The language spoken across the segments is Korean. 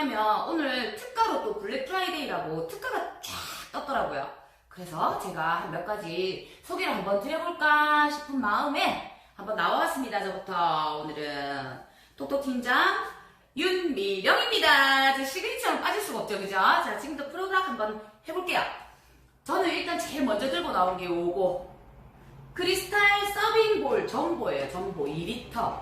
나왔냐면 오늘 특가로 또 블랙 프라이데이라고 특가가 쫙 떴더라고요. 그래서 제가 한몇 가지 소개를 한번 드려볼까 싶은 마음에 한번 나와봤습니다. 저부터 오늘은 똑똑팀장 윤미령입니다. 제 시그니처는 빠질 수가 없죠, 그죠? 자, 지금부터 프로그램 한번 해볼게요. 저는 일단 제일 먼저 들고 나온 게 요거 크리스탈 서빙볼 전보예요. 전보 2리터.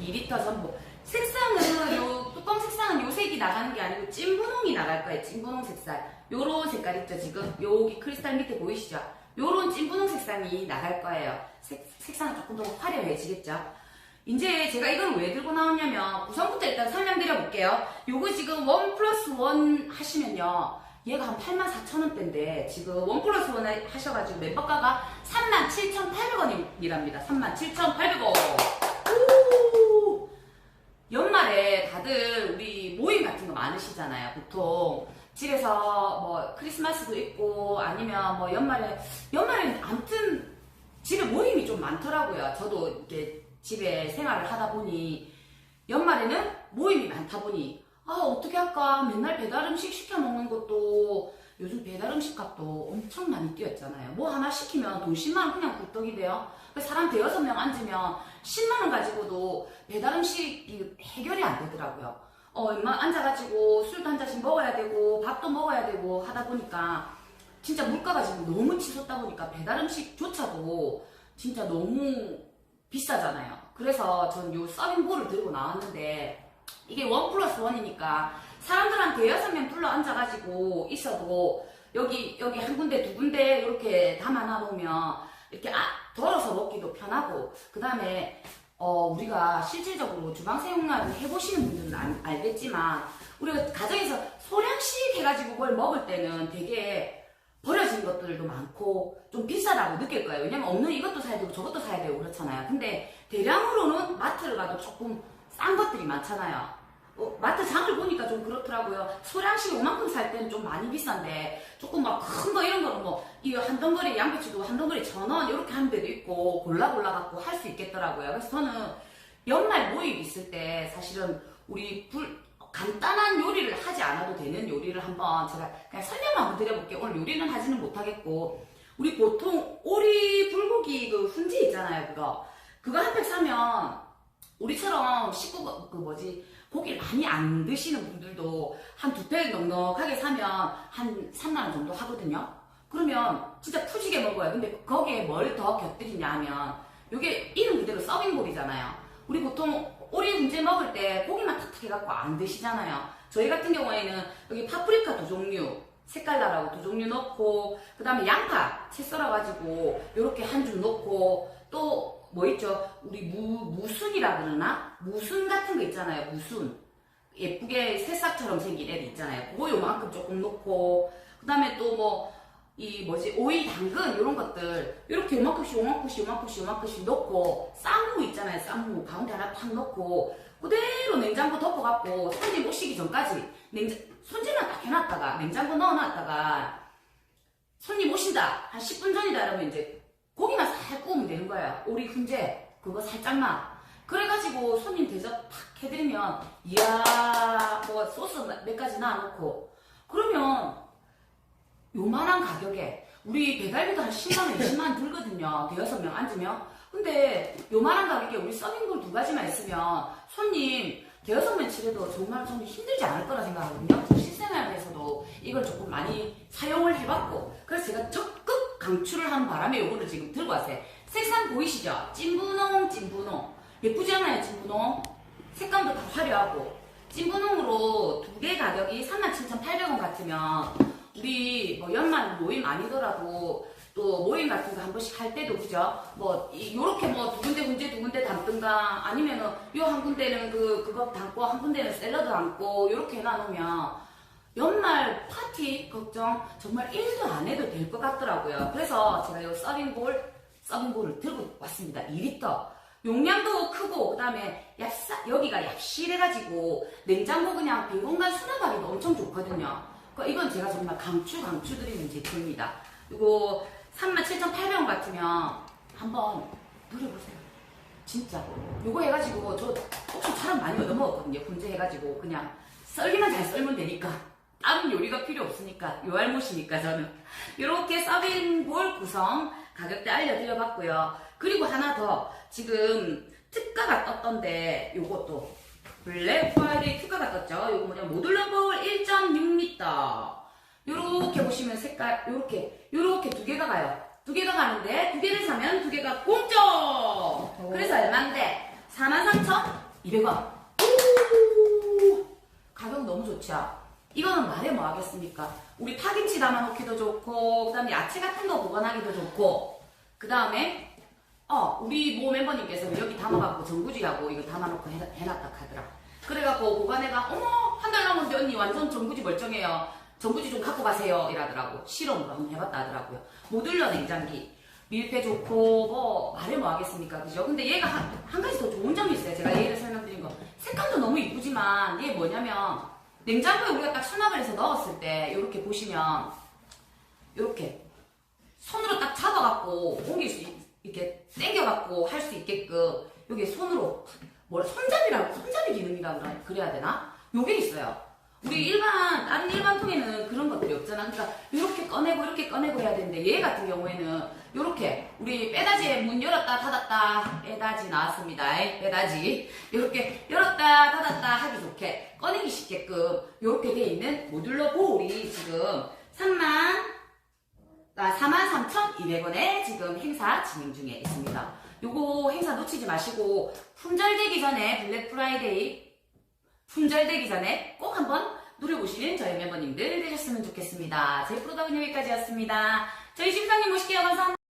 2리터 전보. 색상은 요 뚜껑 색상은 요 색이 나가는 게 아니고 찐분홍이 나갈 거예요. 찐분홍 색깔. 요런 색깔 있죠 지금 여기 크리스탈 밑에 보이시죠? 요런 찐분홍 색상이 나갈 거예요. 색, 색상은 조금 더 화려해지겠죠? 이제 제가 이걸 왜 들고 나왔냐면 구성부터 일단 설명드려 볼게요. 요거 지금 원 플러스 원 하시면요. 얘가 한 84,000원대인데 지금 원 플러스 원 하셔가지고 멤버가가 37,800원이랍니다. 37,800원. 오! 연말에 다들 우리 모임 같은 거 많으시잖아요. 보통 집에서 뭐 크리스마스도 있고 아니면 뭐 연말에 연말에는 아무튼 집에 모임이 좀 많더라고요. 저도 이렇게 집에 생활을 하다 보니 연말에는 모임이 많다 보니 아 어떻게 할까 맨날 배달 음식 시켜 먹는 요즘 배달 음식 값도 엄청 많이 뛰었잖아요. 뭐 하나 시키면 돈 10만 원 그냥 굴떡이 돼요. 그래서 사람 대여섯 명 앉으면 10만 원 가지고도 배달 음식이 해결이 안 되더라고요. 어, 임마 앉아가지고 술도 한 잔씩 먹어야 되고 밥도 먹어야 되고 하다 보니까 진짜 물가가 지금 너무 치솟다 보니까 배달 음식조차도 진짜 너무 비싸잖아요. 그래서 전 요 서빙볼을 들고 나왔는데 이게 원 플러스 원이니까 사람들한테 대여섯 명 둘러 앉아가지고 있어도 여기 여기 한 군데 두 군데 이렇게 담아놔 놓으면 이렇게 아, 덜어서 먹기도 편하고 그 다음에 어, 우리가 실질적으로 주방 사용량을 해보시는 분들은 알, 알겠지만 우리가 가정에서 소량씩 해가지고 그걸 먹을 때는 되게 버려진 것들도 많고 좀 비싸다고 느낄 거예요. 왜냐면 없는 이것도 사야 되고 저것도 사야 되고 그렇잖아요. 근데 대량으로는 마트를 가도 조금 싼 것들이 많잖아요. 어, 마트 장을 보니까 좀 그렇더라고요. 소량씩 요만큼 살 때는 좀 많이 비싼데 조금 막 큰 거 이런 거는 뭐 이거 한 덩어리 양배추도 한 덩어리 천 원 이렇게 하는 데도 있고 골라 골라 갖고 할 수 있겠더라고요. 그래서 저는 연말 모임 있을 때 사실은 우리 불 간단한 요리를 하지 않아도 되는 요리를 한번 제가 그냥 설명만 한번 드려볼게요. 오늘 요리는 하지는 못하겠고 우리 보통 오리 불고기 그 훈제 있잖아요. 그거 그거 한 팩 사면 우리처럼 식구 그 뭐지 고기를 많이 안 드시는 분들도 한 두 팩 넉넉하게 사면 한 3만원 정도 하거든요. 그러면 진짜 푸지게 먹어요. 근데 거기에 뭘 더 곁들이냐 하면 이게 이름 그대로 서빙볼이잖아요. 우리 보통 오리 훈제 먹을 때 고기만 탁탁 해갖고 안 드시잖아요. 저희 같은 경우에는 여기 파프리카 두 종류, 색깔 나라고 두 종류 넣고, 그 다음에 양파 채 썰어가지고 이렇게 한 줌 넣고, 또 뭐 있죠? 우리 무, 무순이라 그러나? 무순 같은 거 있잖아요. 무순. 예쁘게 새싹처럼 생긴 애들 있잖아요. 그거 요만큼 조금 넣고, 그 다음에 또 뭐, 이 뭐지, 오이, 당근, 이런 것들, 이렇게 요만큼씩, 요만큼씩, 요만큼씩, 요만큼씩 넣고, 쌈무 있잖아요. 쌈무. 가운데 하나 팍 넣고, 그대로 냉장고 덮어갖고, 손님 오시기 전까지, 냉장, 손질만 딱 해놨다가, 냉장고 넣어놨다가, 손님 오신다. 한 10분 전이다. 이러면 이제, 고기만 살 구우면 되는 거예요. 오리 훈제 그거 살짝만. 그래가지고 손님 대접 탁 해드리면 이야 뭐 소스 몇 가지 놔놓고 그러면 요만한 가격에 우리 배달비도 한 10만원, 20만원 들거든요. 대여섯 명 앉으면. 근데 요만한 가격에 우리 서빙볼 두 가지만 있으면 손님 대여섯 명 치래도 정말 좀 힘들지 않을 거라 생각하거든요. 저 실생활에서도 이걸 조금 많이 사용을 해봤고 그래서 제가 적극 강추를 하는 바람에 요거를 지금 들고 왔어요. 색상 보이시죠? 찐분홍, 찐분홍. 예쁘지 않아요, 찐분홍? 색감도 다 화려하고. 찐분홍으로 두 개 가격이 37,800원 같으면 우리 뭐 연말 모임 아니더라도 또 모임 같은 거 한 번씩 할 때도 그죠? 뭐 이- 요렇게 뭐 두 군데 군데 두 군데 담든가 아니면은 요 한 군데는 그 그거 담고 한 군데는 샐러드 담고 요렇게 해놔놓으면 연말 파티 걱정 정말 1도 안 해도 될 것 같더라고요. 그래서 제가 요 서빙볼 서빙볼을 들고 왔습니다. 2리터. 용량도 크고 그다음에 여기가 얍실해가지고 냉장고 그냥 빈 공간 수납하기도 엄청 좋거든요. 그 이건 제가 정말 강추 강추 드리는 제품입니다. 이거 37,800원 같으면 한번 누려보세요. 진짜. 요거 해가지고 저 혹시 사람 많이 얻어먹었거든요. 분재 해가지고 그냥 썰기만 잘 썰면 되니까 다른 요리가 필요 없으니까 요알못이니까 저는 이렇게 서빙볼 구성 가격대 알려드려 봤고요. 그리고 하나 더 지금 특가가 떴던데 요것도 블랙 프라이데이 특가가 떴죠. 요거 뭐냐 모듈러 볼 1.6m 요렇게 보시면 색깔 요렇게 요렇게 두 개가 가요. 두 개가 가는데 두 개를 사면 두 개가 공짜. 그래서 얼마인데 43,200원. 오! 가격 너무 좋죠. 이거는 말해 뭐 하겠습니까? 우리 파김치 담아놓기도 좋고, 그 다음에 야채 같은 거 보관하기도 좋고, 그 다음에, 어, 우리 모 멤버님께서 여기 담아갖고 전구지하고 이거 담아놓고 해, 해놨다 하더라. 그래갖고 보관해가, 어머, 한 달 남은데 언니 완전 전구지 멀쩡해요. 전구지 좀 갖고 가세요. 이라더라고. 실험으로 한번 해봤다 하더라고요. 모듈러 냉장기. 밀폐 좋고, 뭐, 말해 뭐 하겠습니까? 그죠? 근데 얘가 한, 한 가지 더 좋은 점이 있어요. 제가 얘를 설명드린 거. 색감도 너무 이쁘지만, 얘 뭐냐면, 냉장고에 우리가 딱 수납을 해서 넣었을 때, 이렇게 보시면, 이렇게 손으로 딱 잡아갖고 옮길 수, 있- 이렇게 당겨갖고 할 수 있게끔, 여기 손으로, 뭐라, 손잡이라고, 손잡이 기능이라고 그래- 그래야 되나? 요게 있어요. 우리 일반, 다른 일반 통에는 그런 것들이 없잖아. 그러니까, 이렇게 꺼내고, 이렇게 꺼내고 해야 되는데, 얘 같은 경우에는, 이렇게, 우리 빼다지에 문 열었다, 닫았다, 빼다지 나왔습니다. 에, 빼다지. 이렇게 열었다, 닫았다 하기 좋게, 꺼내기 쉽게끔, 이렇게 돼 있는 모듈러 보울이 지금 3만, 아, 43,200원에 지금 행사 진행 중에 있습니다. 요거 행사 놓치지 마시고, 품절되기 전에 블랙 프라이데이 품절되기 전에 꼭 한번 누려보시는 저희 멤버님들 되셨으면 좋겠습니다. 제 프로덕은 여기까지였습니다. 저희 심상님 모실게요. 감사합니다.